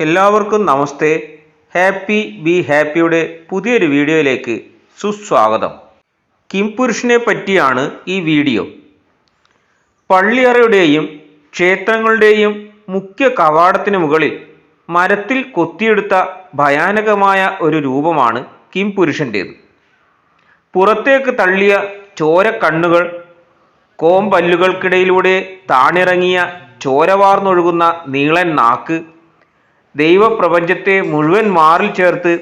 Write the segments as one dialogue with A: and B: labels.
A: എല്ലാവർക്കും നമസ്തേ. Happy be ഹാപ്പിയുടെ പുതിയൊരു വീഡിയോയിലേക്ക് സുസ്വാഗതം. കിംപുരുഷനെ പറ്റിയാണ് ഈ വീഡിയോ. പള്ളിയറയുടെയും ക്ഷേത്രങ്ങളുടെയും മുഖ്യ കവാടത്തിന് മുകളിൽ മരത്തിൽ കൊത്തിയെടുത്ത ഭയാനകമായ ഒരു രൂപമാണ് കിംപുരുഷന്റേത് പുറത്തേക്ക് തള്ളിയ ചോര കണ്ണുകൾ കോമ്പല്ലുകൾക്കിടയിലൂടെ താണിറങ്ങിയ ചോരവാർന്നൊഴുകുന്ന നീളൻ നാക്ക് ദൈവപ്രപഞ്ചത്തെ മുഴുവൻ മാറിൽ ചേർത്ത്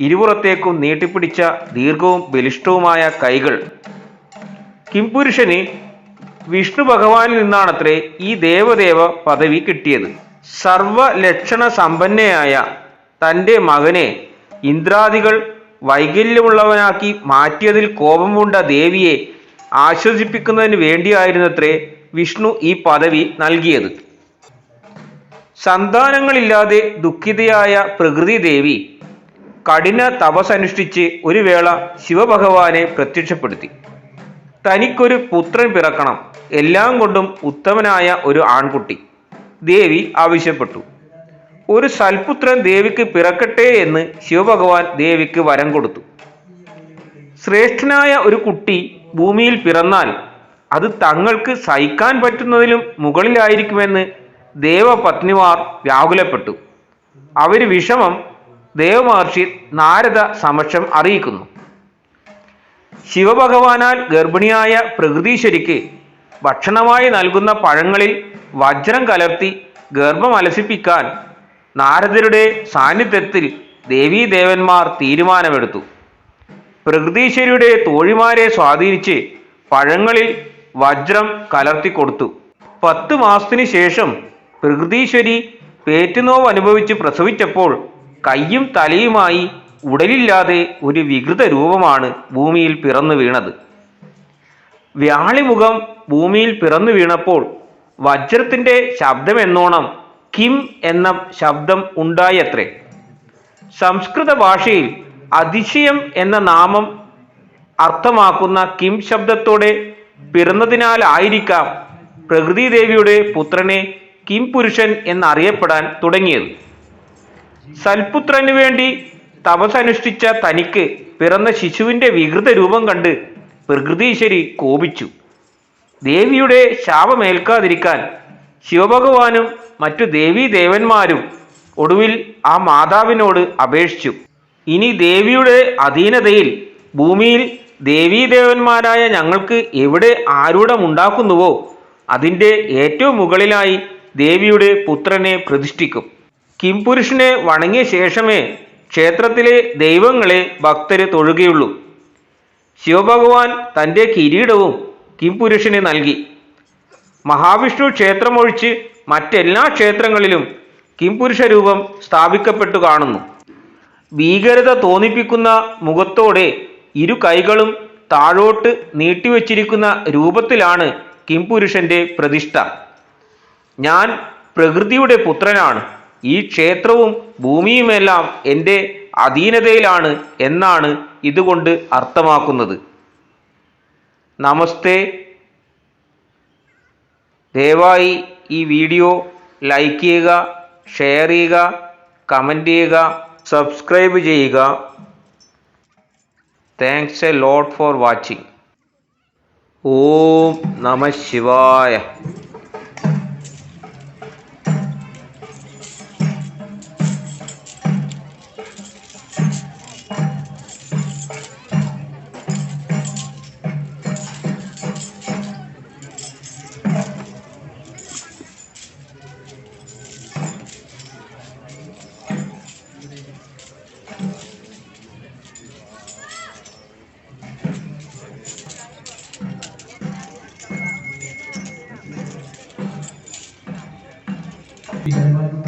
A: ഇരുപുറത്തേക്കും നീട്ടിപ്പിടിച്ച ദീർഘവും ബലിഷ്ഠവുമായ കൈകൾ. കിംപുരുഷന് വിഷ്ണു ഭഗവാനിൽ നിന്നാണത്രേ ഈ ദേവദേവ പദവി കിട്ടിയത്. സർവലക്ഷണ സമ്പന്നയായ തന്റെ മകനെ ഇന്ദ്രാദികൾ വൈകല്യമുള്ളവനാക്കി മാറ്റിയതിൽ കോപം കൊണ്ട ദേവിയെ ആശ്വസിപ്പിക്കുന്നതിന് വേണ്ടിയായിരുന്നത്രേ വിഷ്ണു ഈ പദവി നൽകിയത്. സന്താനങ്ങളില്ലാതെ ദുഃഖിതയായ പ്രകൃതി ദേവി കഠിന തപസനുഷ്ഠിച്ച് ഒരു വേള ശിവഭഗവാനെ പ്രത്യക്ഷപ്പെടുത്തി. തനിക്കൊരു പുത്രൻ പിറക്കണം. എല്ലാം കൊണ്ടും ഉത്തമനായ ഒരു ആൺകുട്ടി. ദേവി ആവശ്യപ്പെട്ടു. ഒരു സൽപുത്രൻ ദേവിക്ക് പിറക്കട്ടെ എന്ന് ശിവഭഗവാൻ ദേവിക്ക് വരം കൊടുത്തു. ശ്രേഷ്ഠനായ ഒരു കുട്ടി ഭൂമിയിൽ പിറന്നാൽ അത് തങ്ങൾക്ക് സഹിക്കാൻ പറ്റുന്നതിലും മുകളിലായിരിക്കുമെന്ന് ദേവപത്നിമാർ വ്യാകുലപ്പെട്ടു. അവർ വിഷമം ദേവമഹർഷി നാരദ സമക്ഷം അറിയിക്കുന്നു. ശിവഭഗവാനാൽ ഗർഭിണിയായ പ്രകൃതീശ്വരിക്ക് ഭക്ഷണമായി നൽകുന്ന പഴങ്ങളിൽ വജ്രം കലർത്തി ഗർഭം അലസിപ്പിക്കാൻ നാരദരുടെ സാന്നിധ്യത്തിൽ ദേവീദേവന്മാർ തീരുമാനമെടുത്തു. പ്രകൃതീശ്വരിയുടെ തോഴിമാരെ സ്വാധീനിച്ച് പഴങ്ങളിൽ വജ്രം കലർത്തി കൊടുത്തു. പത്ത് മാസത്തിനു ശേഷം പ്രകൃതീശ്വരി പേറ്റുനോവ് അനുഭവിച്ച് പ്രസവിച്ചപ്പോൾ കയ്യും തലയുമായി ഉടലില്ലാതെ ഒരു വികൃത രൂപമാണ് ഭൂമിയിൽ പിറന്നു വീണത്. വ്യാളിമുഖം ഭൂമിയിൽ പിറന്നു വീണപ്പോൾ വജ്രത്തിന്റെ ശബ്ദമെന്നോണം കിം എന്ന ശബ്ദം ഉണ്ടായത്രേ. സംസ്കൃത ഭാഷയിൽ അതിശയം എന്ന നാമം അർത്ഥമാക്കുന്ന കിം ശബ്ദത്തോടെ പിറന്നതിനാലായിരിക്കാം പ്രകൃതി ദേവിയുടെ പുത്രനെ കിം പുരുഷൻ എന്നറിയപ്പെടാൻ തുടങ്ങിയത്. സൽപുത്രന് വേണ്ടി തപസനുഷ്ഠിച്ച തനിക്ക് പിറന്ന ശിശുവിന്റെ വികൃത രൂപം കണ്ട് പ്രകൃതീശ്വരി കോപിച്ചു. ദേവിയുടെ ശാപമേൽക്കാതിരിക്കാൻ ശിവഭഗവാനും മറ്റു ദേവീ ദേവന്മാരും ഒടുവിൽ ആ മാതാവിനോട് അപേക്ഷിച്ചു. ഇനി ദേവിയുടെ അധീനതയിൽ ഭൂമിയിൽ ദേവീദേവന്മാരായ ഞങ്ങൾക്ക് എവിടെ ആരൂഢമുണ്ടാക്കുന്നുവോ അതിന്റെ ഏറ്റവും മുകളിലായി ദേവിയുടെ പുത്രനെ പ്രതിഷ്ഠിക്കും. കിംപുരുഷനെ വണങ്ങിയ ശേഷമേ ക്ഷേത്രത്തിലെ ദൈവങ്ങളെ ഭക്തര് തൊഴുകയുള്ളൂ. ശിവഭഗവാൻ തന്റെ കിരീടവും കിംപുരുഷന് നൽകി. മഹാവിഷ്ണു ക്ഷേത്രമൊഴിച്ച് മറ്റെല്ലാ ക്ഷേത്രങ്ങളിലും കിംപുരുഷ രൂപം സ്ഥാപിക്കപ്പെട്ടു കാണുന്നു. ഭീകരത തോന്നിപ്പിക്കുന്ന മുഖത്തോടെ ഇരു കൈകളും താഴോട്ട് നീട്ടിവച്ചിരിക്കുന്ന രൂപത്തിലാണ് കിംപുരുഷന്റെ പ്രതിഷ്ഠ. ഞാൻ പ്രകൃതിയുടെ പുത്രനാണ്. ഈ ക്ഷേത്രവും ഭൂമിയുമെല്ലാം എന്റെ അധീനതയിലാണ് എന്നാണ് ഇതുകൊണ്ട് അർത്ഥമാക്കുന്നത്. നമസ്തേ. ദയവായി ഈ വീഡിയോ ലൈക്ക് ചെയ്യുക ഷെയർ ചെയ്യുക കമന്റ് ചെയ്യുക സബ്സ്ക്രൈബ് ചെയ്യുക. Thanks a lot for watching. ഓം നമ ശിവായ.
B: ഈ പരിപാടിയുടെ die Leinwand